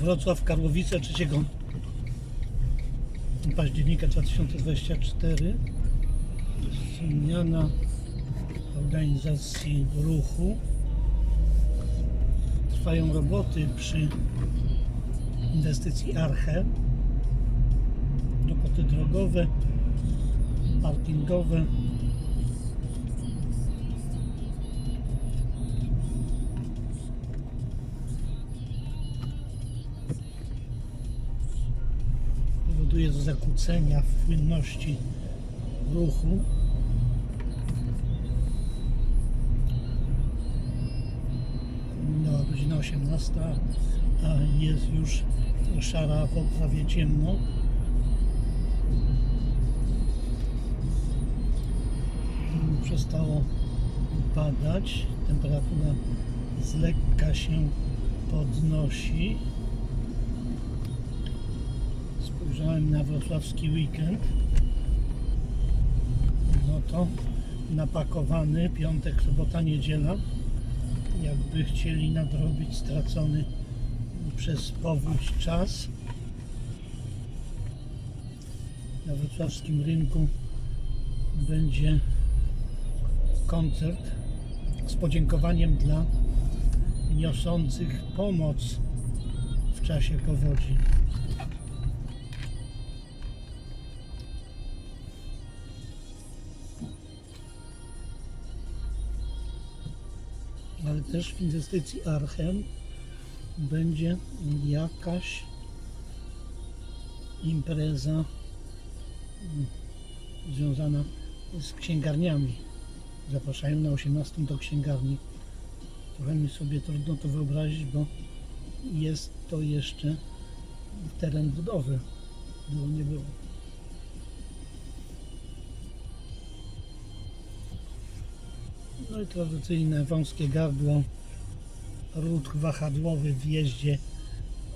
Wrocław, Karłowice 3 października 2024. Zmiana organizacji ruchu. Trwają roboty przy inwestycji Arche. Roboty drogowe, parkingowe. Powoduje zakłócenia w płynności ruchu. No, godzina 18, a jest już szarawo, prawie ciemno. Przestało padać, temperatura z lekka się podnosi. Spojrzałem na wrocławski weekend. No to napakowany piątek, sobota, niedziela. Jakby chcieli nadrobić stracony przez powódź czas. Na wrocławskim rynku będzie koncert z podziękowaniem dla niosących pomoc w czasie powodzi. Ale też w inwestycji Archem będzie jakaś impreza mm, związana z księgarniami. Zapraszają na 18 do księgarni. Trochę mi sobie trudno to wyobrazić, bo jest to jeszcze teren budowy. Było nie było. No i tradycyjne wąskie gardło, ruch wahadłowy w jeździe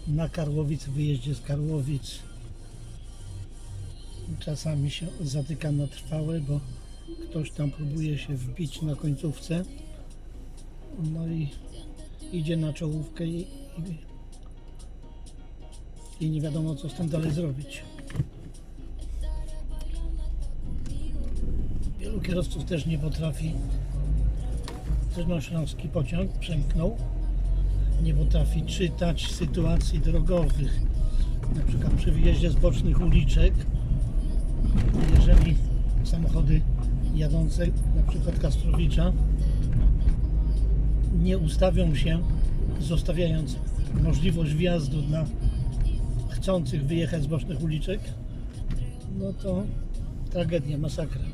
na Karłowic, wyjeździe z Karłowic. Czasami się zatyka na trwałe, bo ktoś tam próbuje się wbić na końcówce. No i idzie na czołówkę i, i, i nie wiadomo co z tym dalej zrobić. Wielu kierowców też nie potrafi Śląski pociąg przemknął. Nie potrafi czytać sytuacji drogowych. Na przykład przy wyjeździe z bocznych uliczek, jeżeli samochody jadące na przykład Kastrowicza nie ustawią się, zostawiając możliwość wjazdu dla chcących wyjechać z bocznych uliczek, no to tragedia, masakra.